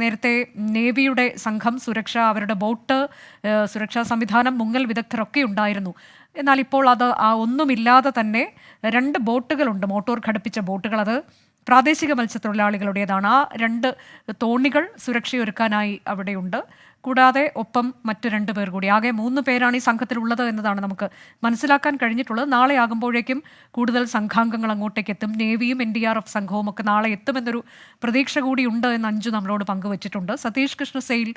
നേരത്തെ നേവിയുടെ സംഘം സുരക്ഷ അവരുടെ ബോട്ട് സുരക്ഷാ സംവിധാനം മുങ്ങൽ വിദഗ്ധരൊക്കെ ഉണ്ടായിരുന്നു. എന്നാൽ ഇപ്പോൾ അത് ആ ഒന്നുമില്ലാതെ തന്നെ രണ്ട് ബോട്ടുകളുണ്ട്. മോട്ടോർ ഘടിപ്പിച്ച ബോട്ടുകൾ അത് പ്രാദേശിക മത്സ്യത്തൊഴിലാളികളുടേതാണ്. ആ രണ്ട് തോണികൾ സുരക്ഷയൊരുക്കാനായി അവിടെയുണ്ട്. കൂടാതെ ഒപ്പം മറ്റു രണ്ട് പേർ കൂടി. ആകെ മൂന്ന് പേരാണ് ഈ സംഘത്തിലുള്ളത് എന്നതാണ് നമുക്ക് മനസ്സിലാക്കാൻ കഴിഞ്ഞിട്ടുള്ളത്. നാളെ ആകുമ്പോഴേക്കും കൂടുതൽ സംഘാംഗങ്ങൾ അങ്ങോട്ടേക്ക് എത്തും. നേവിയും എൻ ഡി ആർ എഫ് സംഘവും ഒക്കെ നാളെ എത്തുമെന്നൊരു പ്രതീക്ഷ കൂടിയുണ്ട് എന്ന് അഞ്ചു നമ്മളോട് പങ്കുവച്ചിട്ടുണ്ട്. സതീഷ് കൃഷ്ണ സെയിൽ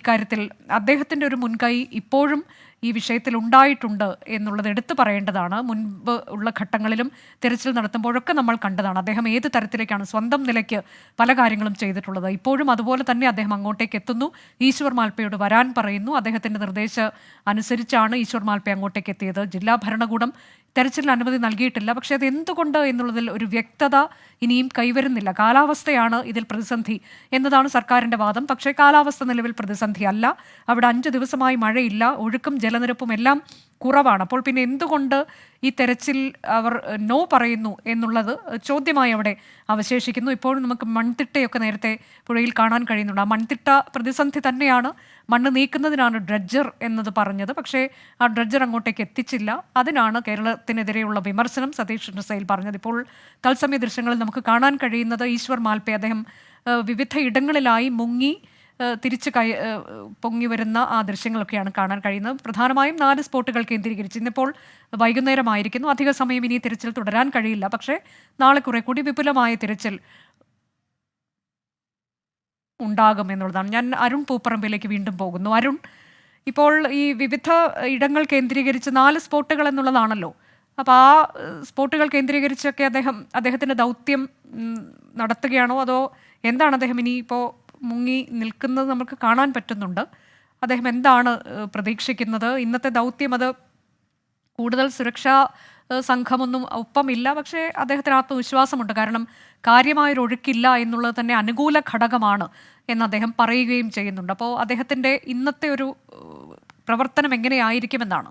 ഇക്കാര്യത്തിൽ അദ്ദേഹത്തിന്റെ ഒരു മുൻകൈ ഇപ്പോഴും ഈ വിഷയത്തിൽ ഉണ്ടായിട്ടുണ്ട് എന്നുള്ളത് എടുത്തു പറയേണ്ടതാണ്. മുൻപ് ഉള്ള ഘട്ടങ്ങളിലും തിരച്ചിൽ നടത്തുമ്പോഴൊക്കെ നമ്മൾ കണ്ടതാണ്. അദ്ദേഹം ഏത് തരത്തിലേക്കാണ് സ്വന്തം നിലയ്ക്ക് പല കാര്യങ്ങളും ചെയ്തിട്ടുള്ളത്. ഇപ്പോഴും അതുപോലെ തന്നെ അദ്ദേഹം അങ്ങോട്ടേക്ക് എത്തുന്നു. ഈശ്വർ മാൽപ്പയോട് വരാൻ പറയുന്നു. അദ്ദേഹത്തിന്റെ നിർദ്ദേശ അനുസരിച്ചാണ് ഈശ്വർ മാൽപ്പ അങ്ങോട്ടേക്ക് എത്തിയത്. ജില്ലാ ഭരണകൂടം തെരച്ചിലിന് അനുമതി നൽകിയിട്ടില്ല. പക്ഷേ അത് എന്തുകൊണ്ട് എന്നുള്ളതിൽ ഒരു വ്യക്തത ഇനിയും കൈവരുന്നില്ല. കാലാവസ്ഥയാണ് ഇതിൽ പ്രതിസന്ധി എന്നതാണ് സർക്കാരിന്റെ വാദം. പക്ഷേ കാലാവസ്ഥ നിലവിൽ പ്രതിസന്ധി അല്ല. അവിടെ അഞ്ച് ദിവസമായി മഴയില്ല. ഒഴുക്കും ജലനിരപ്പും എല്ലാം കുറവാണ്. അപ്പോൾ പിന്നെ എന്തുകൊണ്ട് ഈ തെരച്ചിൽ അവർ നോ പറയുന്നു എന്നുള്ളത് ചോദ്യമായി അവിടെ അവശേഷിക്കുന്നു. ഇപ്പോഴും നമുക്ക് മൺതിട്ടയൊക്കെ നേരത്തെ പുഴയിൽ കാണാൻ കഴിയുന്നുണ്ട്. ആ മൺതിട്ട പ്രതിസന്ധി തന്നെയാണ് മണ്ണ് നീക്കുന്നതിനാണ് ഡ്രഡ്ജർ എന്നത് പറഞ്ഞത്. പക്ഷേ ആ ഡ്രഡ്ജർ അങ്ങോട്ടേക്ക് എത്തിച്ചില്ല. അതിനാണ് കേരളത്തിനെതിരെയുള്ള വിമർശനം സതീഷ് നസൈൽ പറഞ്ഞത്. ഇപ്പോൾ തത്സമയ ദൃശ്യങ്ങളിൽ നമുക്ക് കാണാൻ കഴിയുന്നത് ഈശ്വർ മാൽപ്പെ അദ്ദേഹം വിവിധ ഇടങ്ങളിലായി മുങ്ങി തിരിച്ച് കൈ പൊങ്ങി വരുന്ന ആ ദൃശ്യങ്ങളൊക്കെയാണ് കാണാൻ കഴിയുന്നത്. പ്രധാനമായും നാല് സ്പോട്ടുകൾ കേന്ദ്രീകരിച്ച്. ഇന്നിപ്പോൾ വൈകുന്നേരമായിരിക്കുന്നു. അധിക സമയം ഇനി തിരച്ചിൽ തുടരാൻ കഴിയില്ല. പക്ഷേ നാളെ കുറെ കൂടി വിപുലമായ തിരച്ചിൽ ഉണ്ടാകും എന്നുള്ളതാണ്. ഞാൻ അരുൺ പൂപ്പറമ്പിലേക്ക് വീണ്ടും പോകുന്നു. അരുൺ ഇപ്പോൾ ഈ വിവിധ ഇടങ്ങൾ കേന്ദ്രീകരിച്ച് നാല് സ്പോട്ടുകൾ എന്നുള്ളതാണല്ലോ. അപ്പോൾ ആ സ്പോട്ടുകൾ കേന്ദ്രീകരിച്ചൊക്കെ അദ്ദേഹം അദ്ദേഹത്തിന്റെ ദൗത്യം നടത്തുകയാണോ? അതോ എന്താണ് അദ്ദേഹം ഇനി ഇപ്പോൾ മുങ്ങി നിൽക്കുന്നത് നമുക്ക് കാണാൻ പറ്റുന്നുണ്ട്? അദ്ദേഹം എന്താണ് പ്രതീക്ഷിക്കുന്നത്? ഇന്നത്തെ ദൗത്യം അത് കൂടുതൽ സുരക്ഷാ സംഘമൊന്നും ഒപ്പമില്ല. പക്ഷേ അദ്ദേഹത്തിന് ആത്മവിശ്വാസമുണ്ട്. കാരണം കാര്യമായൊരു ഒഴുക്കില്ല എന്നുള്ളത് തന്നെ അനുകൂല ഘടകമാണ് എന്ന് അദ്ദേഹം പറയുകയും ചെയ്യുന്നുണ്ട്. അപ്പോൾ അദ്ദേഹത്തിന്റെ ഇന്നത്തെ ഒരു പ്രവർത്തനം എങ്ങനെയായിരിക്കുമെന്നാണ്?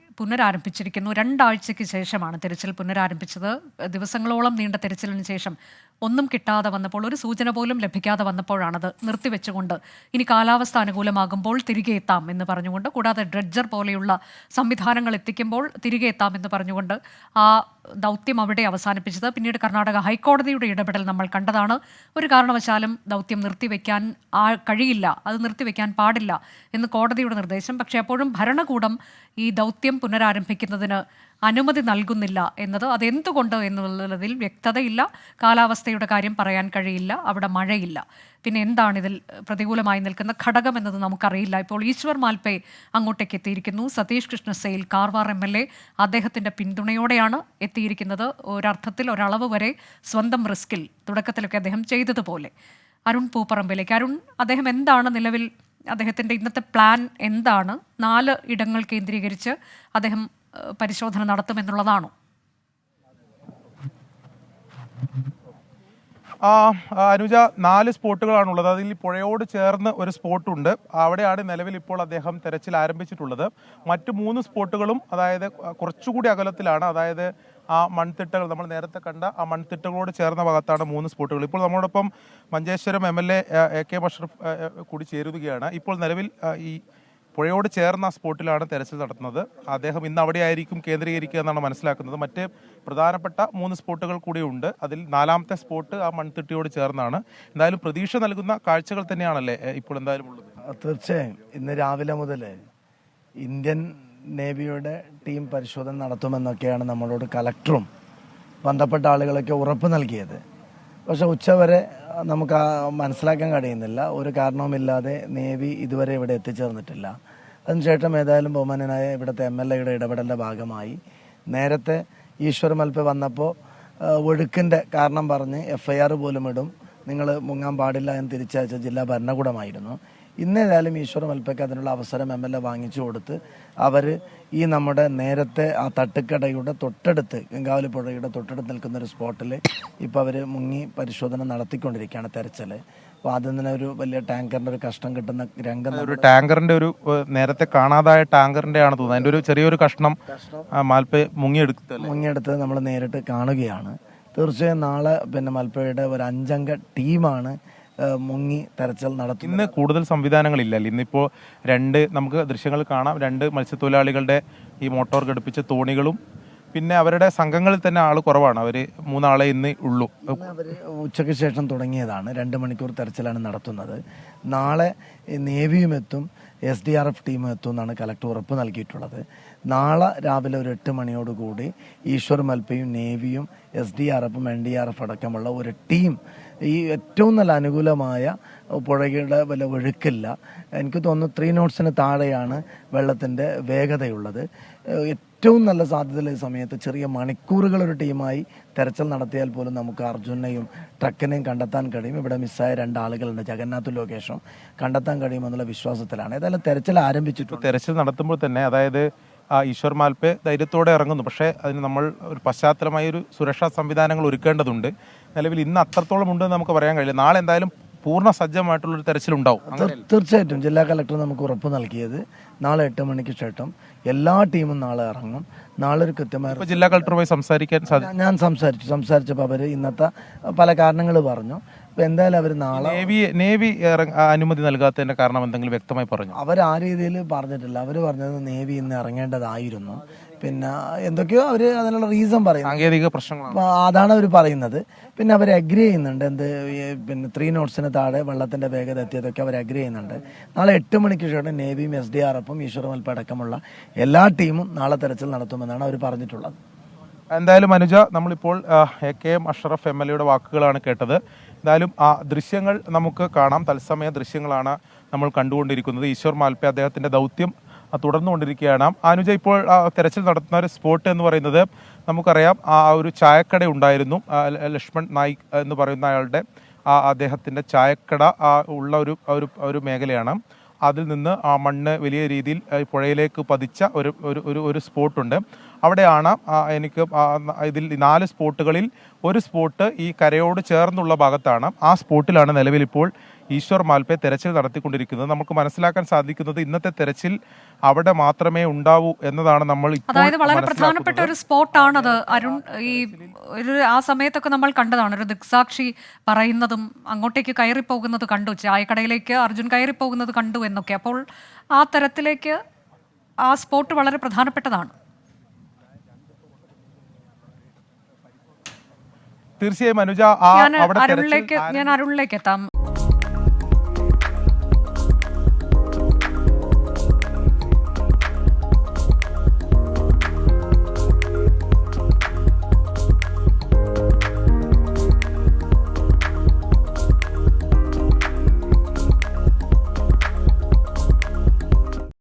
പുനരാരംഭിച്ചിരിക്കുന്നു. രണ്ടാഴ്ചയ്ക്ക് ശേഷമാണ് തിരച്ചിൽ പുനരാരംഭിച്ചത്. ദിവസങ്ങളോളം നീണ്ട തെരച്ചിലിന് ശേഷം ഒന്നും കിട്ടാതെ വന്നപ്പോൾ ഒരു സൂചന പോലും ലഭിക്കാതെ വന്നപ്പോഴാണത് നിർത്തിവെച്ചുകൊണ്ട് ഇനി കാലാവസ്ഥ അനുകൂലമാകുമ്പോൾ തിരികെ എത്താം എന്ന് പറഞ്ഞുകൊണ്ട് കൂടാതെ ഡ്രഡ്ജർ പോലെയുള്ള സംവിധാനങ്ങൾ എത്തിക്കുമ്പോൾ തിരികെ എത്താം എന്ന് പറഞ്ഞുകൊണ്ട് ആ ദൗത്യം അവിടെ അവസാനിപ്പിച്ചത്. പിന്നീട് കർണാടക ഹൈക്കോടതിയുടെ ഇടപെടൽ നമ്മൾ കണ്ടതാണ്. ഒരു കാരണവശാലും ദൗത്യം നിർത്തിവെക്കാൻ ആ കഴിയില്ല. അത് നിർത്തിവെക്കാൻ പാടില്ല എന്ന് കോടതിയുടെ നിർദ്ദേശം. പക്ഷേ അപ്പോഴും ഭരണകൂടം ഈ ദൗത്യം പുനരാരംഭിക്കുന്നതിന് അനുമതി നൽകുന്നില്ല എന്നത് അതെന്തുകൊണ്ട് എന്നുള്ളതിൽ വ്യക്തതയില്ല. കാലാവസ്ഥയുടെ കാര്യം പറയാൻ കഴിയില്ല. അവിടെ മഴയില്ല. പിന്നെ എന്താണ് ഇതിൽ പ്രതികൂലമായി നിൽക്കുന്ന ഘടകം എന്നത് നമുക്കറിയില്ല. ഇപ്പോൾ ഈശ്വർ മാൽപേ അങ്ങോട്ടേക്ക് എത്തിയിരിക്കുന്നു. Satish Krishna Sail Karwar M L A അദ്ദേഹത്തിന്റെ പിന്തുണയോടെയാണ് എത്തിയിരിക്കുന്നത്. ഒരർത്ഥത്തിൽ ഒരളവ് വരെ സ്വന്തം റിസ്കിൽ തുടക്കത്തിലൊക്കെ അദ്ദേഹം ചെയ്തതുപോലെ. അരുൺ പൂപ്പറമ്പിലേക്ക്. അരുൺ അദ്ദേഹം എന്താണ് നിലവിൽ അദ്ദേഹത്തിന്റെ ഇന്നത്തെ പ്ലാൻ എന്താണ്? നാല് ഇടങ്ങൾ കേന്ദ്രീകരിച്ച് അദ്ദേഹം പരിശോധന നടത്തുമെന്നുള്ളതാണോ? അനുജ നാല് സ്പോട്ടുകളാണുള്ളത്. അതിൽ പുഴയോട് ചേർന്ന് ഒരു സ്പോട്ടുണ്ട്. അവിടെയാണ് നിലവിൽ ഇപ്പോൾ അദ്ദേഹം തെരച്ചിൽ ആരംഭിച്ചിട്ടുള്ളത്. മറ്റു മൂന്ന് സ്പോട്ടുകളും അതായത് കുറച്ചുകൂടി അകലത്തിലാണ്. അതായത് ആ മൺതിട്ടകൾ നമ്മൾ നേരത്തെ കണ്ട ആ മൺതിട്ടകളോട് ചേർന്ന ഭാഗത്താണ് മൂന്ന് സ്പോട്ടുകൾ. ഇപ്പോൾ നമ്മളോടൊപ്പം Manjeshwaram M L A A K ആ, കൂടി ചേരുകയാണ്. ഇപ്പോൾ നിലവിൽ ഈ പുഴയോട് ചേർന്ന സ്പോട്ടിലാണ് തെരച്ചിൽ നടത്തുന്നത്. അദ്ദേഹം ഇന്ന് അവിടെ ആയിരിക്കും കേന്ദ്രീകരിക്കുക എന്നാണ് മനസ്സിലാക്കുന്നത്. മറ്റ് പ്രധാനപ്പെട്ട മൂന്ന് സ്പോട്ടുകൾ കൂടിയുണ്ട് അതിൽ നാലാമത്തെ സ്പോട്ട് ആ മൺതിട്ടിയോട് ചേർന്നാണ്. എന്തായാലും പ്രതീക്ഷ നൽകുന്ന കാഴ്ചകൾ തന്നെയാണല്ലേ ഇപ്പോൾ എന്തായാലും ഉള്ളത്? തീർച്ചയായും. ഇന്ന് രാവിലെ മുതൽ ഇന്ത്യൻ നേവിയുടെ ടീം പരിശോധന നടത്തുമെന്നൊക്കെയാണ് നമ്മളോട് കലക്ടറും ബന്ധപ്പെട്ട ആളുകളൊക്കെ ഉറപ്പ് നൽകിയത്. പക്ഷേ ഉച്ചവരെ നമുക്ക് മനസ്സിലാക്കാൻ കഴിയുന്നില്ല. ഒരു കാരണവുമില്ലാതെ നേവി ഇതുവരെ ഇവിടെ എത്തിച്ചേർന്നിട്ടില്ല. അതിനുശേഷം ഏതായാലും ബഹുമാനനായ ഇവിടുത്തെ എം എൽ എയുടെ ഇടപെടലിന്റെ ഭാഗമായി. നേരത്തെ ഈശ്വർ മൽപ്പ വന്നപ്പോൾ ഒഴുക്കിന്റെ കാരണം പറഞ്ഞ് എഫ് ഐ ആർ പോലും ഇടും. നിങ്ങൾ മുങ്ങാൻ പാടില്ല എന്ന് തിരിച്ചയച്ച ജില്ലാ ഭരണകൂടമായിരുന്നു. ഇന്നേതായാലും ഈശ്വര മൽപ്പയ്ക്ക് അതിനുള്ള അവസരം എം എൽ എ വാങ്ങിച്ചു കൊടുത്ത് അവർ ഈ നമ്മുടെ നേരത്തെ ആ തട്ടുക്കടയുടെ തൊട്ടടുത്ത് ഗംഗാവലി പുഴയുടെ തൊട്ടടുത്ത് നിൽക്കുന്ന ഒരു സ്പോട്ടിൽ ഇപ്പോൾ അവർ മുങ്ങി പരിശോധന നടത്തിക്കൊണ്ടിരിക്കുകയാണ് തെരച്ചിൽ. അപ്പോൾ അതിൽ നിന്ന് ഒരു വലിയ ടാങ്കറിന്റെ ഒരു കഷ്ണം കിട്ടുന്ന രംഗം ഒരു ടാങ്കറിന്റെ ഒരു നേരത്തെ കാണാതായ ടാങ്കറിന്റെ ആണ് തോന്നുന്നത്. അതിന്റെ ഒരു ചെറിയൊരു കഷ്ണം മാൽപ്പ മുങ്ങിയെടുത്ത് മുങ്ങിയെടുത്ത് നമ്മൾ നേരിട്ട് കാണുകയാണ്. തീർച്ചയായും നാളെ പിന്നെ മൽപ്പയുടെ ഒരു അഞ്ചംഗ ടീമാണ് മുങ്ങി തെരച്ചിൽ നടത്തും ഇന്ന് കൂടുതൽ സംവിധാനങ്ങളില്ലല്ലോ. ഇന്നിപ്പോൾ രണ്ട് നമുക്ക് ദൃശ്യങ്ങൾ കാണാം. രണ്ട് മത്സ്യത്തൊഴിലാളികളുടെ ഈ മോട്ടോർ ഘടിപ്പിച്ച തോണികളും പിന്നെ അവരുടെ സംഘങ്ങളിൽ തന്നെ ആൾ കുറവാണ്. അവർ മൂന്നാളെ ഇന്ന് ഉള്ളൂ. അവർ ഉച്ചയ്ക്ക് ശേഷം തുടങ്ങിയതാണ്. രണ്ട് മണിക്കൂർ തെരച്ചിലാണ് നടത്തുന്നത്. നാളെ നേവിയും എത്തും S D R F team എത്തുമെന്നാണ് കലക്ടർ ഉറപ്പ് നൽകിയിട്ടുള്ളത്. നാളെ രാവിലെ ഒരു എട്ട് മണിയോടുകൂടി ഈശ്വർ മൽപ്പയും നേവിയും എസ് ഡി ആർ എഫും എൻ ഡി ആർ എഫ് അടക്കമുള്ള ഒരു ടീം ഈ ഏറ്റവും നല്ല അനുകൂലമായ പുഴയുടെ വല്ല ഒഴുക്കില്ല. എനിക്ക് തോന്നുന്നു ത്രീ നോട്ട്സിന് താഴെയാണ് വെള്ളത്തിന്റെ വേഗതയുള്ളത്. ഏറ്റവും നല്ല സാധ്യതയുള്ള സമയത്ത് ചെറിയ മണിക്കൂറുകൾ ഒരു ടീമായി തെരച്ചിൽ നടത്തിയാൽ പോലും നമുക്ക് അർജുനെയും ട്രക്കിനെയും കണ്ടെത്താൻ കഴിയും. ഇവിടെ മിസ്സായ രണ്ടാളുകളുണ്ട് ജഗന്നാഥ് ലോകേഷും കണ്ടെത്താൻ കഴിയുമെന്നുള്ള വിശ്വാസത്തിലാണ്. ഏതായാലും തെരച്ചിൽ ആരംഭിച്ചിട്ടുണ്ട്. തെരച്ചിൽ നടത്തുമ്പോൾ തന്നെ അതായത് ഈശ്വർ മാൽപ്പെ ധൈര്യത്തോടെ ഇറങ്ങുന്നു. പക്ഷേ അതിന് നമ്മൾ ഒരു പശ്ചാത്തലമായ ഒരു സുരക്ഷാ സംവിധാനങ്ങൾ ഒരുക്കേണ്ടതുണ്ട്. നിലവിൽ ഇന്ന് അത്രത്തോളം ഉണ്ടെന്ന് നമുക്ക് പറയാൻ കഴിയില്ല. നാളെ എന്തായാലും പൂർണ സജ്ജമായിട്ടുള്ളൊരു തെരച്ചിലുണ്ടാവും. അങ്ങനെ തീർ- തീർച്ചയായിട്ടും ജില്ലാ കളക്ടർ നമുക്ക് ഉറപ്പ് നൽകിയത് നാളെ എട്ട് മണിക്ക് ശേഷം എല്ലാ ടീമും നാളെ ഇറങ്ങും. നാളെ ഒരു കൃത്യമായ ജില്ലാ കളക്ടറുമായി സംസാരിക്കാൻ സാധിക്കും ഞാൻ സംസാരിച്ചു. സംസാരിച്ചപ്പോൾ അവർ ഇന്നത്തെ പല കാരണങ്ങൾ പറഞ്ഞു. അപ്പോൾ എന്തായാലും അവർ നാളെ നേവി നേവി അനുമതി നൽകാത്തതിന്റെ കാരണം എന്തെങ്കിലും വ്യക്തമായി പറഞ്ഞു? അവർ ആ രീതിയിൽ പറഞ്ഞിട്ടില്ല. അവർ പറഞ്ഞത് നേവി ഇന്ന് ഇറങ്ങേണ്ടതായിരുന്നു. പിന്നെ എന്തൊക്കെയോ അവർ അതിനുള്ള റീസൺ പറയും സാങ്കേതിക പ്രശ്നങ്ങളാണ്. അപ്പൊ അതാണ് അവർ പറയുന്നത്. പിന്നെ അവർ അഗ്രി ചെയ്യുന്നുണ്ട്. എന്ത് പിന്നെ ത്രീ നോട്ട്സിന് താഴെ വെള്ളത്തിന്റെ വേഗത എത്തിയതൊക്കെ അവർ അഗ്രി ചെയ്യുന്നുണ്ട്. നാളെ എട്ട് മണിക്ക് ശേഷം നേവിയും എസ് ഡി ആർ എഫും ഈശ്വരമൽപ്പ അടക്കമുള്ള എല്ലാ ടീമും നാളെ തെരച്ചിൽ നടത്തുമെന്നാണ് അവർ പറഞ്ഞിട്ടുള്ളത്. എന്തായാലും അനുജ നമ്മളിപ്പോൾ A K M Ashraf M L എയുടെ വാക്കുകളാണ് കേട്ടത്. എന്തായാലും ആ ദൃശ്യങ്ങൾ നമുക്ക് കാണാം. തത്സമയ ദൃശ്യങ്ങളാണ് നമ്മൾ കണ്ടുകൊണ്ടിരിക്കുന്നത്. ഈശ്വർ മാൽപ്പെ അദ്ദേഹത്തിന്റെ ദൗത്യം തുടർന്നുകൊണ്ടിരിക്കുകയാണ്. അനുജ ഇപ്പോൾ തെരച്ചിൽ നടത്തുന്ന ഒരു സ്പോട്ട് എന്ന് പറയുന്നത് നമുക്കറിയാം ആ ഒരു ചായക്കട ഉണ്ടായിരുന്നു. ലക്ഷ്മൺ നായിക് എന്ന് പറയുന്ന അയാളുടെ ആ അദ്ദേഹത്തിന്റെ ചായക്കട ഉള്ള ഒരു ഒരു മേഖലയാണ്. അതിൽ നിന്ന് ആ മണ്ണ് വലിയ രീതിയിൽ പുഴയിലേക്ക് പതിച്ച ഒരു ഒരു ഒരു സ്പോട്ടുണ്ട് അവിടെയാണ് എനിക്ക് ഇതിൽ നാല് സ്പോട്ടുകളിൽ ഒരു സ്പോട്ട് ഈ കരയോട് ചേർന്നുള്ള ഭാഗത്താണ്. ആ സ്പോട്ടിലാണ് നിലവിൽ ഇപ്പോൾ ഈശ്വർ മാൽപ്പെ തെരച്ചിൽ നടത്തിക്കൊണ്ടിരിക്കുന്നത്. നമുക്ക് മനസ്സിലാക്കാൻ സാധിക്കുന്നത് ഇന്നത്തെ തെരച്ചിൽ അവിടെ മാത്രമേ ഉണ്ടാവൂ എന്നതാണ് നമ്മൾ അതായത് വളരെ പ്രധാനപ്പെട്ട ഒരു ഒരു സ്പോട്ടാണത്. അരുൺ ഈ ഒരു ആ സമയത്തൊക്കെ നമ്മൾ കണ്ടതാണ്. ഒരു ദിക്സാക്ഷി പറയുന്നതും അങ്ങോട്ടേക്ക് കയറി പോകുന്നത് കണ്ടു. ചായക്കടയിലേക്ക് അർജുൻ കയറി പോകുന്നത് കണ്ടു എന്നൊക്കെ. അപ്പോൾ ആ തരത്തിലേക്ക് ആ സ്പോട്ട് വളരെ പ്രധാനപ്പെട്ടതാണ്. തീർച്ചയായും അനുജ ആ ഞാൻ അവിടെ ഞാൻ അരുളിലേക്ക് എത്താം.